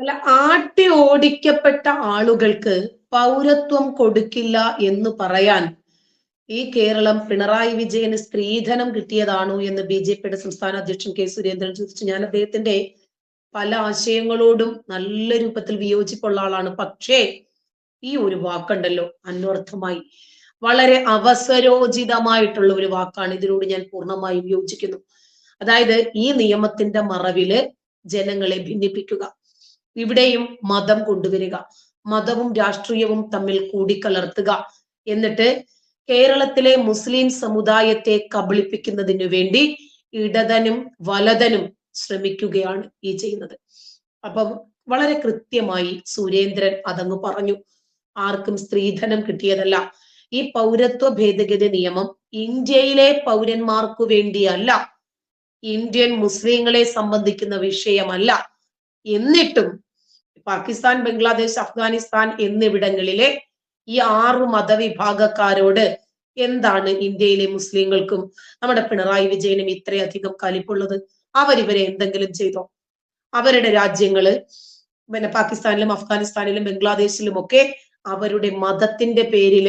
അല്ല ആട്ടി ഓടിക്കപ്പെട്ട ആളുകൾക്ക് പൗരത്വം കൊടുക്കില്ല എന്ന് പറയാൻ ഈ കേരളം പിണറായി വിജയന് സ്ത്രീധനം കിട്ടിയതാണോ എന്ന് ബി ജെ പിയുടെ സംസ്ഥാന അധ്യക്ഷൻ കെ സുരേന്ദ്രൻ ചോദിച്ചു. ഞാൻ അദ്ദേഹത്തിന്റെ പല ആശയങ്ങളോടും നല്ല രൂപത്തിൽ വിയോജിപ്പുള്ള ആളാണ്. പക്ഷേ ഈ ഒരു വാക്കുണ്ടല്ലോ അന്വർത്ഥമായി. വളരെ അവസരോചിതമായിട്ടുള്ള ഒരു വാക്കാണ്. ഇതിനോട് ഞാൻ പൂർണമായും യോജിക്കുന്നു. അതായത് ഈ നിയമത്തിന്റെ മറവിൽ ജനങ്ങളെ ഭിന്നിപ്പിക്കുക. ഇവിടെയും മതം കൊണ്ടുവരിക മതവും രാഷ്ട്രീയവും തമ്മിൽ കൂടിക്കലർത്തുക. എന്നിട്ട് കേരളത്തിലെ മുസ്ലിം സമുദായത്തെ കബളിപ്പിക്കുന്നതിനു വേണ്ടി ഇടതനും വലതനും ശ്രമിക്കുകയാണ് ഈ ചെയ്യുന്നത്. അപ്പം വളരെ കൃത്യമായി സുരേന്ദ്രൻ അതങ്ങ് പറഞ്ഞു. ആർക്കും സ്ത്രീധനം കിട്ടിയതല്ല. ഈ പൗരത്വ ഭേദഗതി നിയമം ഇന്ത്യയിലെ പൗരന്മാർക്കു വേണ്ടിയല്ല. ഇന്ത്യൻ മുസ്ലിങ്ങളെ സംബന്ധിക്കുന്ന വിഷയമല്ല. എന്നിട്ടും പാകിസ്ഥാൻ ബംഗ്ലാദേശ് അഫ്ഗാനിസ്ഥാൻ എന്നിവിടങ്ങളിലെ ഈ ആറു മതവിഭാഗക്കാരോട് എന്താണ് ഇന്ത്യയിലെ മുസ്ലിങ്ങൾക്കും നമ്മുടെ പിണറായി വിജയനും ഇത്രയധികം കലിപ്പുള്ളത്? അവരിവരെ എന്തെങ്കിലും ചെയ്തോ? അവരുടെ രാജ്യങ്ങൾ പിന്നെ പാകിസ്ഥാനിലും അഫ്ഗാനിസ്ഥാനിലും ബംഗ്ലാദേശിലും ഒക്കെ അവരുടെ മതത്തിന്റെ പേരിൽ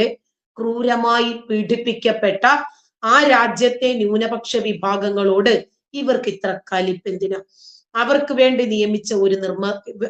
ക്രൂരമായി പീഡിപ്പിക്കപ്പെട്ട ആ രാജ്യത്തെ ന്യൂനപക്ഷ വിഭാഗങ്ങളോട് ഇവർക്ക് ഇത്ര കലിപ്പെന്തിനാ? അവർക്ക് വേണ്ടി നിയമിച്ച ഒരു നിർമ്മ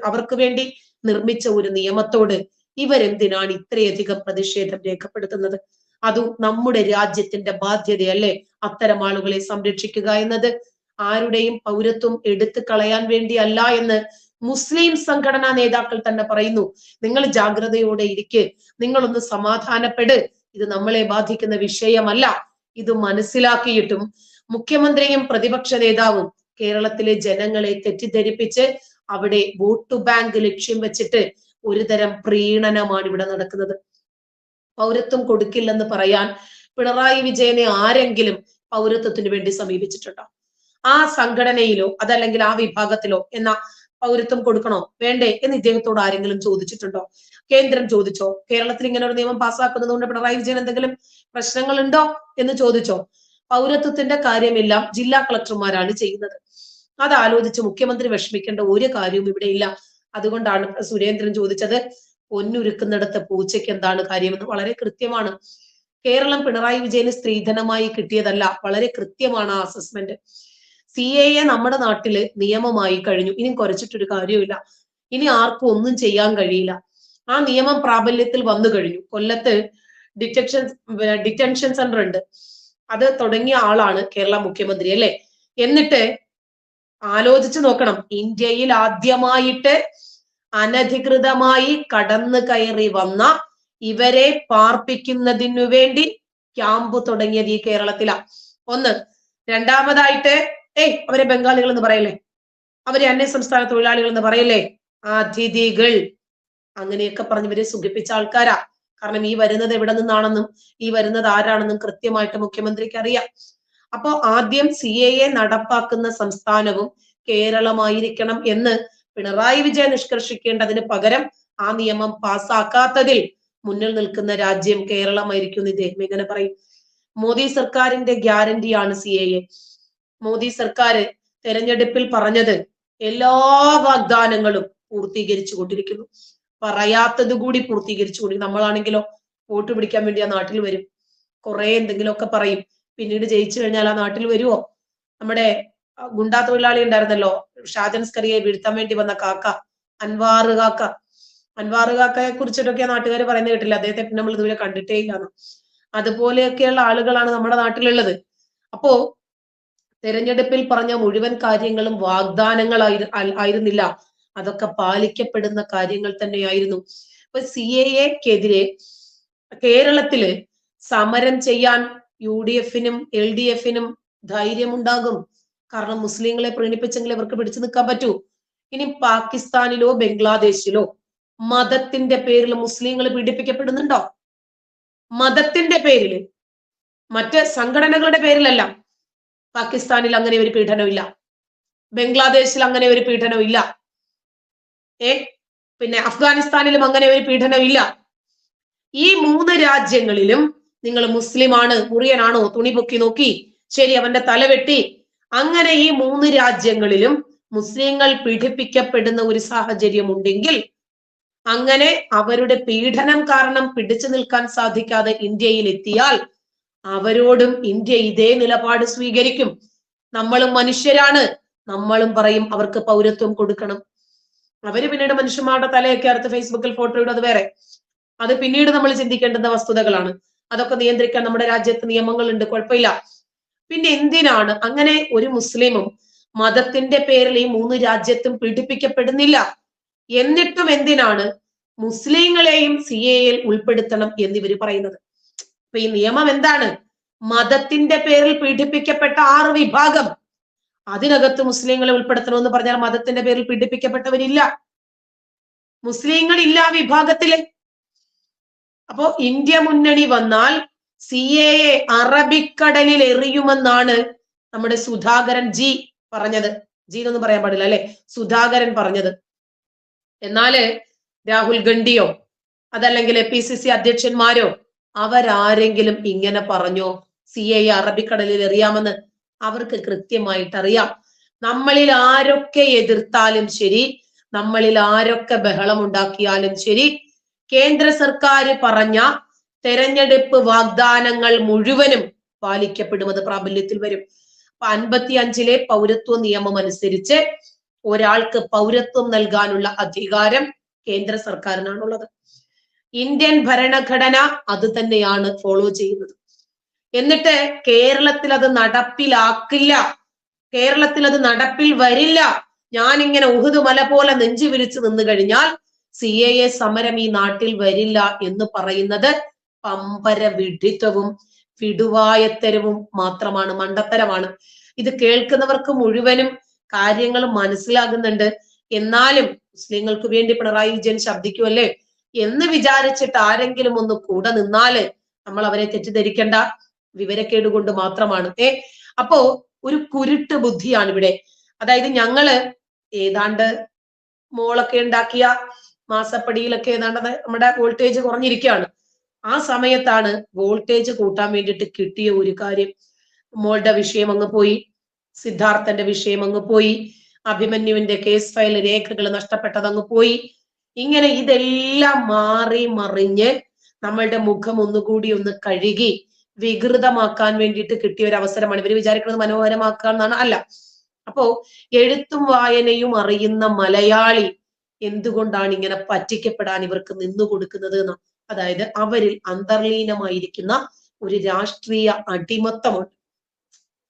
അവർക്ക് വേണ്ടി നിർമ്മിച്ച ഒരു നിയമത്തോട് ഇവരെന്തിനാണ് ഇത്രയധികം പ്രതിഷേധം രേഖപ്പെടുത്തുന്നത്? അതും നമ്മുടെ രാജ്യത്തിന്റെ ബാധ്യതയല്ലേ അത്തരം ആളുകളെ സംരക്ഷിക്കുക എന്നത്? ആരുടെയും പൗരത്വം എടുത്തു കളയാൻ വേണ്ടിയല്ല എന്ന് മുസ്ലിം സംഘടനാ നേതാക്കൾ തന്നെ പറയുന്നു. നിങ്ങൾ ജാഗ്രതയോടെ ഇരിക്ക്. നിങ്ങളൊന്ന് സമാധാനപ്പെട്. ഇത് നമ്മളെ ബാധിക്കുന്ന വിഷയമല്ല. ഇത് മനസ്സിലാക്കിയിട്ടും മുഖ്യമന്ത്രിയും പ്രതിപക്ഷ നേതാവും കേരളത്തിലെ ജനങ്ങളെ തെറ്റിദ്ധരിപ്പിച്ച് അവിടെ വോട്ട് ബാങ്ക് ലക്ഷ്യം വെച്ചിട്ട് ഒരുതരം പ്രീണനമാണ് ഇവിടെ നടക്കുന്നത്. പൗരത്വം കൊടുക്കില്ലെന്ന് പറയാൻ പിണറായി വിജയനെ ആരെങ്കിലും പൗരത്വത്തിന് വേണ്ടി സമീപിച്ചിട്ടുണ്ടോ? ആ സംഘടനയിലോ അതല്ലെങ്കിൽ ആ വിഭാഗത്തിലോ എന്ന പൗരത്വം കൊടുക്കണോ? വേണ്ടേ എന്ന് ഇദ്ദേഹത്തോട് ആരെങ്കിലും ചോദിച്ചിട്ടുണ്ടോ? കേന്ദ്രം ചോദിച്ചോ? കേരളത്തിൽ ഇങ്ങനെ ഒരു നിയമം പാസ്സാക്കുന്നത് കൊണ്ട് പിണറായി വിജയൻ എന്തെങ്കിലും പ്രശ്നങ്ങളുണ്ടോ എന്ന് ചോദിച്ചോ? പൗരത്വത്തിന്റെ കാര്യമെല്ലാം ജില്ലാ കളക്ടർമാരാണ് ചെയ്യുന്നത്. അത് ആലോചിച്ച് മുഖ്യമന്ത്രി വിഷമിക്കേണ്ട ഒരു കാര്യവും ഇവിടെ ഇല്ല. അതുകൊണ്ടാണ് സുരേന്ദ്രൻ ചോദിച്ചത് പൊന്നുരുക്കുന്നിടത്ത് പൂച്ചയ്ക്ക് എന്താണ് കാര്യമെന്ന്. വളരെ കൃത്യമാണ്. കേരളം പിണറായി വിജയന് സ്ത്രീധനമായി കിട്ടിയതല്ല. വളരെ കൃത്യമാണ് ആ അസസ്മെന്റ് സി എ എ നമ്മുടെ നാട്ടിൽ നിയമമായി കഴിഞ്ഞു. ഇനി കുറച്ചിട്ടൊരു കാര്യമില്ല ഇനി ആർക്കും ഒന്നും ചെയ്യാൻ കഴിയില്ല. ആ നിയമം പ്രാബല്യത്തിൽ വന്നു കഴിഞ്ഞു. കൊല്ലത്ത് ഡിറ്റക്ഷൻ ഡിറ്റൻഷൻ സെന്റർ ഉണ്ട്. അത് തുടങ്ങിയ ആളാണ് കേരള മുഖ്യമന്ത്രി അല്ലെ? എന്നിട്ട് ആലോചിച്ച് നോക്കണം. ഇന്ത്യയിൽ ആദ്യമായിട്ട് അനധികൃതമായി കടന്നു കയറി വന്ന ഇവരെ പാർപ്പിക്കുന്നതിനു വേണ്ടി ക്യാമ്പ് തുടങ്ങിയത് ഈ കേരളത്തിലാ. ഒന്ന് രണ്ടാമതായിട്ട് ഏയ് അവരെ ബംഗാളികൾ എന്ന് പറയല്ലേ? അവരെ അന്യ സംസ്ഥാന തൊഴിലാളികൾ എന്ന് പറയല്ലേ? അതിഥികൾ. അങ്ങനെയൊക്കെ പറഞ്ഞവരെ സുഖിപ്പിച്ച ആൾക്കാരാ. കാരണം ഈ വരുന്നത് എവിടെ നിന്നാണെന്നും ഈ വരുന്നത് ആരാണെന്നും കൃത്യമായിട്ട് മുഖ്യമന്ത്രിക്ക് അറിയാം. അപ്പോ ആദ്യം സി എ എ നടപ്പാക്കുന്ന സംസ്ഥാനവും കേരളമായിരിക്കണം എന്ന് പിണറായി വിജയൻ നിഷ്കർഷിക്കേണ്ടതിന് പകരം ആ നിയമം പാസ്സാക്കാത്തതിൽ മുന്നിൽ നിൽക്കുന്ന രാജ്യം കേരളമായിരിക്കും ഇദ്ദേഹം ഇങ്ങനെ പറയും. മോദി സർക്കാരിന്റെ ഗ്യാരണ്ടിയാണ് സി എ എ മോദി സർക്കാർ തെരഞ്ഞെടുപ്പിൽ പറഞ്ഞത് എല്ലാ വാഗ്ദാനങ്ങളും പൂർത്തീകരിച്ചു കൊണ്ടിരിക്കുന്നു. പറയാത്തത് കൂടി പൂർത്തീകരിച്ചു കൊണ്ടിരിക്കുന്നു. നമ്മളാണെങ്കിലോ വോട്ട് പിടിക്കാൻ വേണ്ടി ആ നാട്ടിൽ വരും. കുറെ എന്തെങ്കിലുമൊക്കെ പറയും. പിന്നീട് ജയിച്ചു കഴിഞ്ഞാൽ ആ നാട്ടിൽ വരുമോ നമ്മുടെ ഗുണ്ടാ തൊഴിലാളി ഉണ്ടായിരുന്നല്ലോ ഷാജൻ സ്കറിയെ വീഴ്ത്താൻ വേണ്ടി വന്ന കാക്ക അൻവാർ കാക്ക. അൻവാർ കാക്കയെ കുറിച്ചിട്ടൊക്കെ നാട്ടുകാർ പറയുന്നത് കേട്ടില്ല? അദ്ദേഹത്തെ നമ്മൾ ഇതുവരെ കണ്ടിട്ടേ ഇല്ലാന്ന്. അതുപോലെയൊക്കെയുള്ള ആളുകളാണ് നമ്മുടെ നാട്ടിലുള്ളത്. അപ്പോ തെരഞ്ഞെടുപ്പിൽ പറഞ്ഞ മുഴുവൻ കാര്യങ്ങളും വാഗ്ദാനങ്ങളായി ആയിരുന്നില്ല. അതൊക്കെ പാലിക്കപ്പെടുന്ന കാര്യങ്ങൾ തന്നെയായിരുന്നു. ഇപ്പൊ സി എ എക്കെതിരെ കേരളത്തിൽ സമരം ചെയ്യാൻ യു ഡി എഫിനും എൽ ഡി എഫിനും ധൈര്യമുണ്ടാകും. കാരണം മുസ്ലിങ്ങളെ പ്രീണിപ്പിച്ചെങ്കിൽ ഇവർക്ക് പിടിച്ചു നിൽക്കാൻ പറ്റൂ. ഇനി പാകിസ്ഥാനിലോ ബംഗ്ലാദേശിലോ മതത്തിന്റെ പേരിൽ മുസ്ലിങ്ങൾ പീഡിപ്പിക്കപ്പെടുന്നുണ്ടോ? മതത്തിന്റെ പേരിൽ മറ്റ് സംഘടനകളുടെ പേരിലല്ല. പാകിസ്ഥാനിൽ അങ്ങനെ ഒരു പീഡനമില്ല ബംഗ്ലാദേശിൽ അങ്ങനെ ഒരു പീഡനമില്ല ഏ? പിന്നെ അഫ്ഗാനിസ്ഥാനിലും അങ്ങനെ ഒരു പീഡനമില്ല ഈ മൂന്ന് രാജ്യങ്ങളിലും നിങ്ങൾ മുസ്ലിമാണ് മുറിയനാണോ? തുണി പൊക്കി നോക്കി. ശരി അവന്റെ തല വെട്ടി. അങ്ങനെ ഈ മൂന്ന് രാജ്യങ്ങളിലും മുസ്ലിങ്ങൾ പീഡിപ്പിക്കപ്പെടുന്ന ഒരു സാഹചര്യം ഉണ്ടെങ്കിൽ അങ്ങനെ അവരുടെ പീഡനം കാരണം പിടിച്ചു നിൽക്കാൻ സാധിക്കാതെ ഇന്ത്യയിൽ എത്തിയാൽ അവരോടും ഇന്ത്യ ഇതേ നിലപാട് സ്വീകരിക്കും. നമ്മളും മനുഷ്യരാണ്. നമ്മളും പറയും അവർക്ക് പൗരത്വം കൊടുക്കണം. അവർ പിന്നീട് മനുഷ്യന്മാരുടെ തലയൊക്കെ അടുത്ത് ഫേസ്ബുക്കിൽ ഫോട്ടോ ഇടും അത് വേറെ. അത് പിന്നീട് നമ്മൾ ചിന്തിക്കേണ്ടുന്ന വസ്തുതകളാണ്. അതൊക്കെ നിയന്ത്രിക്കാൻ നമ്മുടെ രാജ്യത്ത് നിയമങ്ങളുണ്ട് കുഴപ്പമില്ല. പിന്നെ എന്തിനാണ് അങ്ങനെ ഒരു മുസ്ലിമും മതത്തിന്റെ പേരിൽ ഈ മൂന്ന് രാജ്യത്തും പീഡിപ്പിക്കപ്പെടുന്നില്ല? എന്നിട്ടും എന്തിനാണ് മുസ്ലിങ്ങളെയും സി എയിൽ ഉൾപ്പെടുത്തണം എന്നിവർ പറയുന്നത്? അപ്പൊ ഈ നിയമം എന്താണ്? മതത്തിന്റെ പേരിൽ പീഡിപ്പിക്കപ്പെട്ട ആറ് വിഭാഗം. അതിനകത്ത് മുസ്ലിങ്ങളെ ഉൾപ്പെടുത്തണമെന്ന് പറഞ്ഞാൽ മതത്തിന്റെ പേരിൽ പീഡിപ്പിക്കപ്പെട്ടവരില്ല. മുസ്ലിങ്ങൾ ഇല്ല വിഭാഗത്തിലെ വിഭാഗത്തിൽ അപ്പോ ഇന്ത്യ മുന്നണി വന്നാൽ സി എ അറബിക്കടലിൽ എറിയുമെന്നാണ് നമ്മുടെ സുധാകരൻ ജി പറഞ്ഞത്. ജി എന്നൊന്നും പറയാൻ പാടില്ല അല്ലെ? സുധാകരൻ പറഞ്ഞത്. എന്നാൽ രാഹുൽ ഗണ്ഡിയോ അതല്ലെങ്കിൽ എ പി സി സി അധ്യക്ഷന്മാരോ അവരാരെങ്കിലും ഇങ്ങനെ പറഞ്ഞോ? സി എ അറബിക്കടലിൽ എറിയാമെന്ന് അവർക്ക് കൃത്യമായിട്ട് അറിയാം നമ്മളിൽ ആരൊക്കെ എതിർത്താലും ശരി നമ്മളിൽ ആരൊക്കെ ബഹളം ഉണ്ടാക്കിയാലും ശരി കേന്ദ്ര സർക്കാർ പറഞ്ഞ തെരഞ്ഞെടുപ്പ് വാഗ്ദാനങ്ങൾ മുഴുവനും പാലിക്കപ്പെടുമെന്ന് പ്രാബല്യത്തിൽ വരും. അപ്പൊ അൻപത്തി അഞ്ചിലെ പൗരത്വ നിയമം അനുസരിച്ച് ഒരാൾക്ക് പൗരത്വം നൽകാനുള്ള അധികാരം കേന്ദ്ര സർക്കാരിനാണുള്ളത്. ഇന്ത്യൻ ഭരണഘടന അത് തന്നെയാണ് ഫോളോ ചെയ്യുന്നത്. എന്നിട്ട് കേരളത്തിൽ അത് നടപ്പിലാക്കില്ല. കേരളത്തിൽ അത് നടപ്പിൽ വരില്ല. ഞാൻ ഇങ്ങനെ ഉഹുദ് മല പോലെ നെഞ്ചു വിരിച്ചു നിന്ന് കഴിഞ്ഞാൽ സി എ എ സമരം ഈ നാട്ടിൽ വരില്ല എന്ന് പറയുന്നത് പമ്പര വിഡിത്തവും വിടുവായത്തരവും മാത്രമാണ് മണ്ടത്തരമാണ്. ഇത് കേൾക്കുന്നവർക്ക് മുഴുവനും കാര്യങ്ങൾ മനസ്സിലാകുന്നുണ്ട്. എന്നാലും മുസ്ലിങ്ങൾക്ക് വേണ്ടി പിണറായി വിജയൻ ശബ്ദിക്കുമല്ലേ എന്ന് വിചാരിച്ചിട്ട് ആരെങ്കിലും ഒന്ന് കൂടെ നിന്നാൽ നമ്മൾ അവരെ തെറ്റിദ്ധരിക്കേണ്ട. വിവരക്കേട് കൊണ്ട് മാത്രമാണ്. ഏ അപ്പോ ഒരു കുരുട്ട് ബുദ്ധിയാണ് ഇവിടെ. അതായത് ഞങ്ങൾ ഏതാണ്ട് മോളൊക്കെ ഉണ്ടാക്കിയ മാസപ്പടിയിലൊക്കെ ഏതാണ്ട് നമ്മുടെ വോൾട്ടേജ് കുറഞ്ഞിരിക്കുകയാണ്. ആ സമയത്താണ് വോൾട്ടേജ് കൂട്ടാൻ വേണ്ടിയിട്ട് കിട്ടിയ ഒരു കാര്യം. മോളുടെ വിഷയം അങ്ങ് പോയി സിദ്ധാർത്ഥന്റെ വിഷയം അങ്ങ് പോയി അഭിമന്യുവിന്റെ കേസ് ഫയൽ രേഖകൾ നഷ്ടപ്പെട്ടത് അങ്ങ് പോയി. ഇങ്ങനെ ഇതെല്ലാം മാറി മറിഞ്ഞ് നമ്മളുടെ മുഖം ഒന്നുകൂടി ഒന്ന് കഴുകി വികൃതമാക്കാൻ വേണ്ടിയിട്ട് കിട്ടിയ ഒരു അവസരമാണ്. ഇവർ വിചാരിക്കുന്നത് മനോഹരമാക്കുക എന്നാണ് അല്ല. അപ്പോ എഴുത്തും വായനയും അറിയുന്ന മലയാളി എന്തുകൊണ്ടാണ് ഇങ്ങനെ പറ്റിക്കപ്പെടാൻ ഇവർക്ക് നിന്നു കൊടുക്കുന്നത് എന്ന്? അതായത് അവരിൽ അന്തർലീനമായിരിക്കുന്ന ഒരു രാഷ്ട്രീയ അടിമത്തമുണ്ട്.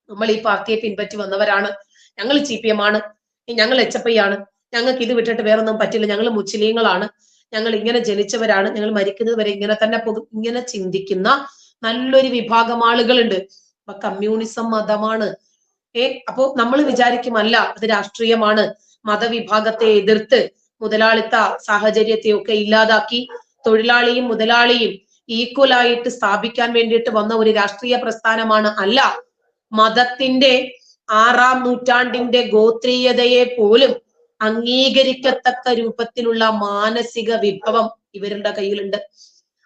നമ്മൾ ഈ പാർട്ടിയെ പിൻപറ്റി വന്നവരാണ്. ഞങ്ങൾ സി പി എം ആണ്. ഞങ്ങൾ എച്ച് എഫ് ഐ ആണ്. ഞങ്ങൾക്ക് ഇത് വിട്ടിട്ട് വേറൊന്നും പറ്റില്ല. ഞങ്ങൾ മുസ്ലിങ്ങളാണ്. ഞങ്ങൾ ഇങ്ങനെ ജനിച്ചവരാണ്. ഞങ്ങൾ മരിക്കുന്നത് വരെ ഇങ്ങനെ തന്നെ പോകും. ഇങ്ങനെ ചിന്തിക്കുന്ന നല്ലൊരു വിഭാഗം ആളുകളുണ്ട്. അപ്പൊ കമ്മ്യൂണിസം മതമാണ്. ഏ അപ്പോ നമ്മൾ വിചാരിക്കുമല്ല അത് രാഷ്ട്രീയമാണ്. മതവിഭാഗത്തെ എതിർത്ത് മുതലാളിത്ത സാഹചര്യത്തെയൊക്കെ ഇല്ലാതാക്കി തൊഴിലാളിയും മുതലാളിയും ഈക്വൽ ആയിട്ട് സ്ഥാപിക്കാൻ വേണ്ടിയിട്ട് വന്ന ഒരു രാഷ്ട്രീയ പ്രസ്ഥാനമാണ് അല്ല മതത്തിന്റെ ആറാം നൂറ്റാണ്ടിന്റെ ഗോത്രീയതയെ പോലും അംഗീകരിക്കത്തക്ക രൂപത്തിലുള്ള മാനസിക വിഭവം ഇവരുടെ കയ്യിലുണ്ട്.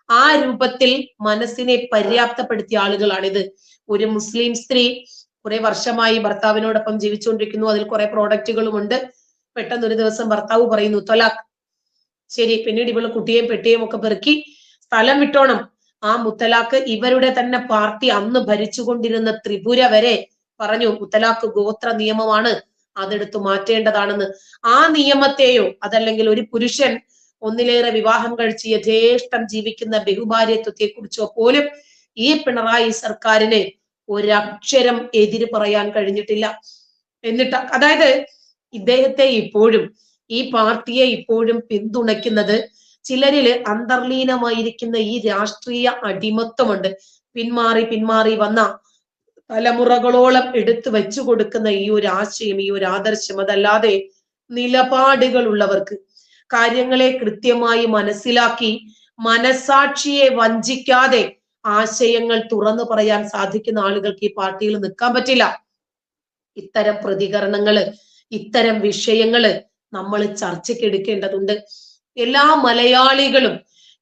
ആ രൂപത്തിൽ മനസ്സിനെ പര്യാപ്തപ്പെടുത്തിയ ആളുകളാണിത്. ഒരു മുസ്ലിം സ്ത്രീ കുറെ വർഷമായി ഭർത്താവിനോടൊപ്പം ജീവിച്ചുകൊണ്ടിരിക്കുന്നു അതിൽ കുറെ പ്രോഡക്റ്റുകളുമുണ്ട് പെട്ടെന്ന് ഒരു ദിവസം ഭർത്താവ് പറയുന്നു തൊലാഖ്. ശരി പിന്നീട് ഇവൾ കുട്ടിയെയും പെട്ടിയെയും ഒക്കെ പെറുക്കി സ്ഥലം വിട്ടോണം. ആ മുത്തലാഖ് ഇവരുടെ തന്നെ പാർട്ടി അന്ന് ഭരിച്ചുകൊണ്ടിരുന്ന ത്രിപുര വരെ പറഞ്ഞു മുത്തലാഖ് ഗോത്ര നിയമമാണ് അതെടുത്തു മാറ്റേണ്ടതാണെന്ന്. ആ നിയമത്തെയോ അതല്ലെങ്കിൽ ഒരു പുരുഷൻ ഒന്നിലേറെ വിവാഹം കഴിച്ച് യഥേഷ്ടം ജീവിക്കുന്ന ബഹുഭാര്യത്വത്തെ കുറിച്ചോ പോലും ഈ പിണറായി സർക്കാരിന് ഒരക്ഷരം എതിര് പറയാൻ കഴിഞ്ഞിട്ടില്ല. എന്നിട്ട് അതായത് ഇദ്ദേഹത്തെ ഇപ്പോഴും ഈ പാർട്ടിയെ ഇപ്പോഴും പിന്തുണയ്ക്കുന്നത് ചിലരിൽ അന്തർലീനമായിരിക്കുന്ന ഈ രാഷ്ട്രീയ അടിമത്വമുണ്ട് പിന്മാറി പിന്മാറി വന്ന തലമുറകളോളം എടുത്തു വെച്ചു കൊടുക്കുന്ന ഈ ഒരു ആശയം ഈ ഒരു ആദർശം അതല്ലാതെ നിലപാടുകളുള്ളവർക്ക് കാര്യങ്ങളെ കൃത്യമായി മനസ്സിലാക്കി മനസാക്ഷിയെ വഞ്ചിക്കാതെ ആശയങ്ങൾ തുറന്നു പറയാൻ സാധിക്കുന്ന ആളുകൾക്ക് ഈ പാർട്ടിയിൽ നിൽക്കാൻ പറ്റില്ല. ഇത്തരം പ്രതികരണങ്ങൾ ഇത്തരം വിഷയങ്ങൾ നമ്മൾ ചർച്ചയ്ക്ക് എടുക്കേണ്ടതുണ്ട് എല്ലാ മലയാളികളും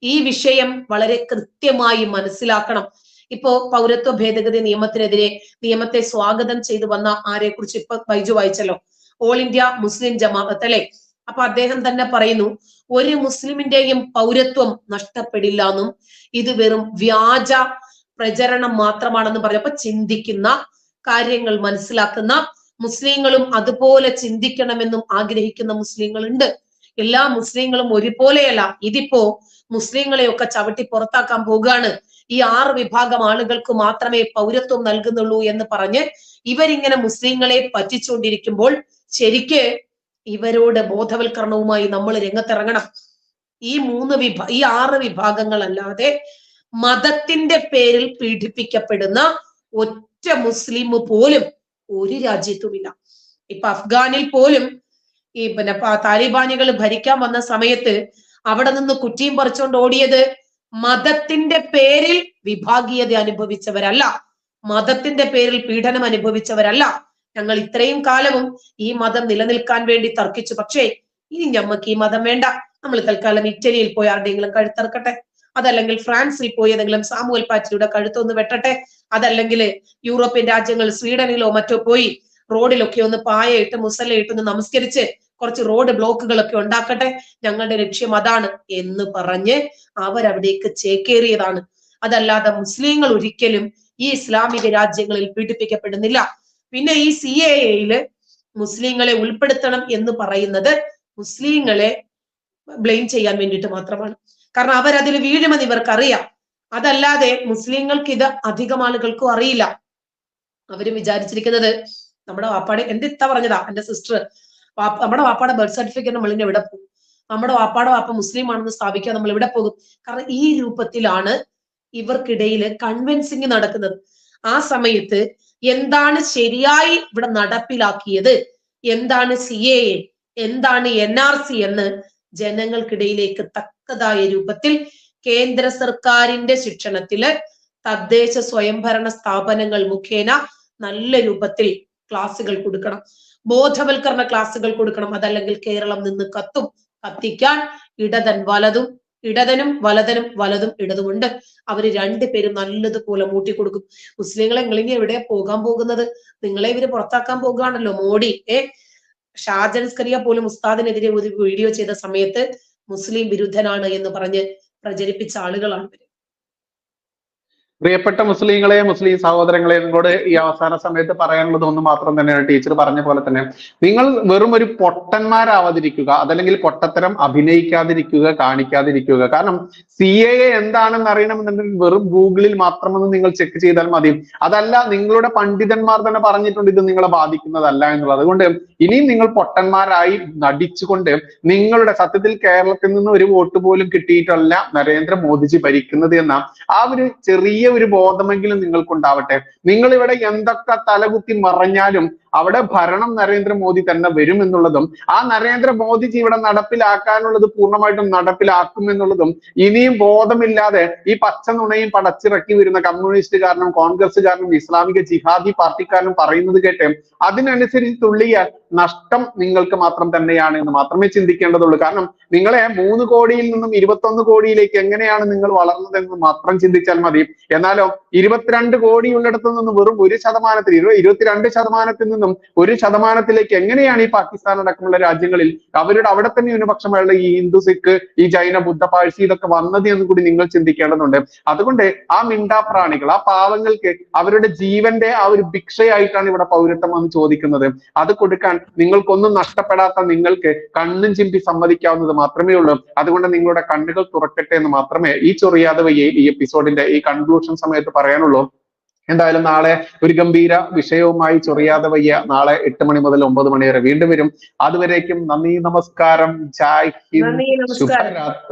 ഈ വിഷയം വളരെ കൃത്യമായി മനസ്സിലാക്കണം. ഇപ്പോ പൗരത്വ ഭേദഗതി നിയമത്തിനെതിരെ നിയമത്തെ സ്വാഗതം ചെയ്തു വന്ന ആരെ കുറിച്ച് ഇപ്പൊ ബൈജു വായിച്ചല്ലോ? ഓൾ ഇന്ത്യ മുസ്ലിം ജമാഅത്ത് അല്ലെ? അപ്പൊ അദ്ദേഹം തന്നെ പറയുന്നു ഒരു മുസ്ലിമിന്റെയും പൗരത്വം നഷ്ടപ്പെടില്ല എന്നും ഇത് വെറും വ്യാജ പ്രചരണം മാത്രമാണെന്ന് പറഞ്ഞപ്പോ ചിന്തിക്കുന്ന കാര്യങ്ങൾ മനസ്സിലാക്കുന്ന മുസ്ലിങ്ങളും അതുപോലെ ചിന്തിക്കണമെന്നും ആഗ്രഹിക്കുന്ന മുസ്ലിങ്ങളുണ്ട്. എല്ലാ മുസ്ലിങ്ങളും ഒരുപോലെയല്ല. ഇതിപ്പോ മുസ്ലിങ്ങളെയൊക്കെ ചവിട്ടി പുറത്താക്കാൻ പോവുകയാണ് ഈ ആറ് വിഭാഗം ആളുകൾക്ക് മാത്രമേ പൗരത്വം നൽകുന്നുള്ളൂ എന്ന് പറഞ്ഞ് ഇവരിങ്ങനെ മുസ്ലിങ്ങളെ പറ്റിച്ചുകൊണ്ടിരിക്കുമ്പോൾ ശരിക്ക് ഇവരോട് ബോധവൽക്കരണവുമായി നമ്മൾ രംഗത്തിറങ്ങണം. ഈ മൂന്ന് വിഭാ ഈ ആറ് വിഭാഗങ്ങളല്ലാതെ മതത്തിന്റെ പേരിൽ പീഡിപ്പിക്കപ്പെടുന്ന ഒറ്റ മുസ്ലിം പോലും ഒരു രാജ്യത്തുമില്ല. ഇപ്പൊ അഫ്ഗാനിൽ പോലും ഈ പിന്നെ താലിബാനികൾ ഭരിക്കാൻ വന്ന സമയത്ത് അവിടെ നിന്ന് കുറ്റിയും പറിച്ചുകൊണ്ട് ഓടിയത് മതത്തിന്റെ പേരിൽ വിഭാഗീയത അനുഭവിച്ചവരല്ല. മതത്തിന്റെ പേരിൽ പീഡനം അനുഭവിച്ചവരല്ല. ഞങ്ങൾ ഇത്രയും കാലവും ഈ മതം നിലനിൽക്കാൻ വേണ്ടി തർക്കിച്ചു. പക്ഷേ ഇനി ഞമ്മക്ക് ഈ മതം വേണ്ട. നമ്മൾ തൽക്കാലം ഇറ്റലിയിൽ പോയി ആരുടെയെങ്കിലും കഴുത്തറക്കട്ടെ. അതല്ലെങ്കിൽ ഫ്രാൻസിൽ പോയി ഏതെങ്കിലും സാമുവൽ പാച്ചിയുടെ കഴുത്തൊന്ന് വെട്ടട്ടെ? അതല്ലെങ്കിൽ യൂറോപ്യൻ രാജ്യങ്ങൾ സ്വീഡനിലോ മറ്റോ പോയി റോഡിലൊക്കെ ഒന്ന് പായയിട്ട് മുസലയിട്ട് ഒന്ന് നമസ്കരിച്ച് കുറച്ച് റോഡ് ബ്ലോക്കുകളൊക്കെ ഉണ്ടാക്കട്ടെ? ഞങ്ങളുടെ ലക്ഷ്യം അതാണ് എന്ന് പറഞ്ഞ് അവരവിടേക്ക് ചേക്കേറിയതാണ്. അതല്ലാതെ മുസ്ലിങ്ങൾ ഒരിക്കലും ഈ ഇസ്ലാമിക രാജ്യങ്ങളിൽ പീഡിപ്പിക്കപ്പെടുന്നില്ല. പിന്നെ ഈ സി എ എയിൽ മുസ്ലിങ്ങളെ ഉൾപ്പെടുത്തണം എന്ന് പറയുന്നത് മുസ്ലിങ്ങളെ ബ്ലെയിം ചെയ്യാൻ വേണ്ടിയിട്ട് മാത്രമാണ്. കാരണം അവരതിൽ വീഴുമെന്ന് ഇവർക്കറിയാം. അതല്ലാതെ മുസ്ലിങ്ങൾക്ക് ഇത് അധികം ആളുകൾക്കും അറിയില്ല. അവരും വിചാരിച്ചിരിക്കുന്നത് നമ്മുടെ വാപ്പാടെ എന്റെ ഇത്ത പറഞ്ഞതാ എന്റെ സിസ്റ്റർ നമ്മുടെ വാപ്പാടെ ബർത്ത് സർട്ടിഫിക്കറ്റ് നമ്മൾ ഇനി എവിടെ പോകും? നമ്മുടെ വാപ്പാടെ വാപ്പ മുസ്ലിം ആണെന്ന് സ്ഥാപിക്കാൻ നമ്മൾ ഇവിടെ പോകും? കാരണം ഈ രൂപത്തിലാണ് ഇവർക്കിടയിൽ കൺവിൻസിങ് നടക്കുന്നത്. ആ സമയത്ത് എന്താണ് ശരിയായി ഇവിടെ നടപ്പിലാക്കിയത്? എന്താണ് സി എന്താണ് എൻ ആർ സി എന്ന് ജനങ്ങൾക്കിടയിലേക്ക് തക്കതായ രൂപത്തിൽ കേന്ദ്ര സർക്കാരിന്റെ ശിക്ഷണത്തിൽ തദ്ദേശ സ്വയംഭരണ സ്ഥാപനങ്ങൾ മുഖേന നല്ല രൂപത്തിൽ ക്ലാസ്സുകൾ കൊടുക്കണം. ബോധവൽക്കരണ ക്ലാസ്സുകൾ കൊടുക്കണം. അതല്ലെങ്കിൽ കേരളം നിന്ന് കത്തും കത്തിക്കാൻ ഇടതൻ വലതും ഇടതനും വലതനും വലതും ഇടതുമുണ്ട്. അവർ രണ്ടുപേരും നല്ലതുപോലെ മൂട്ടിക്കൊടുക്കും മുസ്ലിങ്ങളെ നിങ്ങളിനി എവിടെയാ പോകാൻ പോകുന്നത്? നിങ്ങളെ ഇവർ പുറത്താക്കാൻ പോകുകയാണല്ലോ മോഡി. ഏ? ഷാജൻസ്കറിയ പോലും ഉസ്താദിനെതിരെ ഒരു വീഡിയോ ചെയ്ത സമയത്ത് മുസ്ലിം വിരുദ്ധനാണ് എന്ന് പറഞ്ഞ് പ്രചരിപ്പിച്ച ആളുകളാണ് ഇവർ. പ്രിയപ്പെട്ട മുസ്ലിങ്ങളെ മുസ്ലിം സഹോദരങ്ങളെ നിങ്ങളോട് ഈ അവസാന സമയത്ത് പറയാനുള്ളത് ഒന്ന് മാത്രം തന്നെയാണ്. ടീച്ചർ പറഞ്ഞ പോലെ തന്നെ നിങ്ങൾ വെറും ഒരു പൊട്ടന്മാരാവാതിരിക്കുക അതല്ലെങ്കിൽ പൊട്ടത്തരം അഭിനയിക്കാതിരിക്കുക കാണിക്കാതിരിക്കുക. കാരണം സി എ എന്താണെന്ന് അറിയണമെന്നുണ്ടെങ്കിൽ വെറും ഗൂഗിളിൽ മാത്രമൊന്ന് നിങ്ങൾ ചെക്ക് ചെയ്താൽ മതി. അതല്ല നിങ്ങളുടെ പണ്ഡിതന്മാർ തന്നെ പറഞ്ഞിട്ടുണ്ട് ഇത് നിങ്ങളെ ബാധിക്കുന്നതല്ല എന്നുള്ളത്. അതുകൊണ്ട് ഇനിയും നിങ്ങൾ പൊട്ടന്മാരായി നടിച്ചുകൊണ്ട് നിങ്ങളുടെ സത്യത്തിൽ കേരളത്തിൽ നിന്ന് ഒരു വോട്ട് പോലും കിട്ടിയിട്ടല്ല നരേന്ദ്രമോദിജി ഭരിക്കുന്നത് എന്ന ആ ഒരു ചെറിയ ഒരു ബോധമെങ്കിലും നിങ്ങൾക്കുണ്ടാവട്ടെ. നിങ്ങൾ ഇവിടെ എന്തൊക്കെ തലകുത്തി മറഞ്ഞാലും അവിടെ ഭരണം നരേന്ദ്രമോദി തന്നെ വരും എന്നുള്ളതും ആ നരേന്ദ്രമോദിജി ഇവിടെ നടപ്പിലാക്കാനുള്ളത് പൂർണമായിട്ടും നടപ്പിലാക്കും എന്നുള്ളതും ഇനിയും ബോധമില്ലാതെ ഈ പച്ച നുണയും പടച്ചിറക്കി വരുന്ന കോൺഗ്രസ് കാരണം ഇസ്ലാമിക ജിഹാദി പാർട്ടിക്കാരനും പറയുന്നത് കേട്ട് അതിനനുസരിച്ച് തുള്ളിയ നഷ്ടം നിങ്ങൾക്ക് മാത്രം തന്നെയാണ് എന്ന് മാത്രമേ ചിന്തിക്കേണ്ടതുള്ളൂ. കാരണം നിങ്ങളെ മൂന്ന് കോടിയിൽ നിന്നും ഇരുപത്തൊന്ന് കോടിയിലേക്ക് എങ്ങനെയാണ് നിങ്ങൾ വളർന്നതെന്ന് മാത്രം ചിന്തിച്ചാൽ മതി. എന്നാലോ ഇരുപത്തിരണ്ട് കോടിയുള്ളിടത്തു നിന്ന് വെറും ഒരു ശതമാനത്തിൽ ഇരുപത് ഇരുപത്തിരണ്ട് ശതമാനത്തിൽ നിന്നും ഒരു ശതമാനത്തിലേക്ക് എങ്ങനെയാണ് ഈ പാകിസ്ഥാൻ അടക്കമുള്ള രാജ്യങ്ങളിൽ അവരുടെ അവിടെ തന്നെ ന്യൂനപക്ഷമായുള്ള ഈ ഹിന്ദു സിഖ് ഈ ജൈന ബുദ്ധ പാഴ്സി ഇതൊക്കെ വന്നത് എന്ന് കൂടി നിങ്ങൾ ചിന്തിക്കേണ്ടതുണ്ട്. അതുകൊണ്ട് ആ മിണ്ടാപ്രാണികൾ ആ പാവങ്ങൾക്ക് അവരുടെ ജീവന്റെ ആ ഒരു ഭിക്ഷയായിട്ടാണ് ഇവിടെ പൗരത്വം എന്ന് ചോദിക്കുന്നത്. അത് കൊടുക്കാൻ നിങ്ങൾക്കൊന്നും നഷ്ടപ്പെടാത്ത നിങ്ങൾക്ക് കണ്ണും ചിമ്പി സമ്മതിക്കാവുന്നത് മാത്രമേ ഉള്ളൂ. അതുകൊണ്ട് നിങ്ങളുടെ കണ്ണുകൾ തുറക്കട്ടെ എന്ന് മാത്രമേ ഈ ചൊറിയാതെ ഈ എപ്പിസോഡിന്റെ ഈ കൺക്ലൂഷൻ സമയത്ത് പറയാനുള്ളൂ. എന്തായാലും നാളെ ഒരു ഗംഭീര വിഷയവുമായി ചൊറിയാതെ വയ്യ. നാളെ എട്ട് മണി മുതൽ ഒമ്പത് മണി വരെ വീണ്ടും വരും. അതുവരേക്കും നന്ദി നമസ്കാരം. ജായ് ഹിന്ദ്. ശുഭരാത്രി.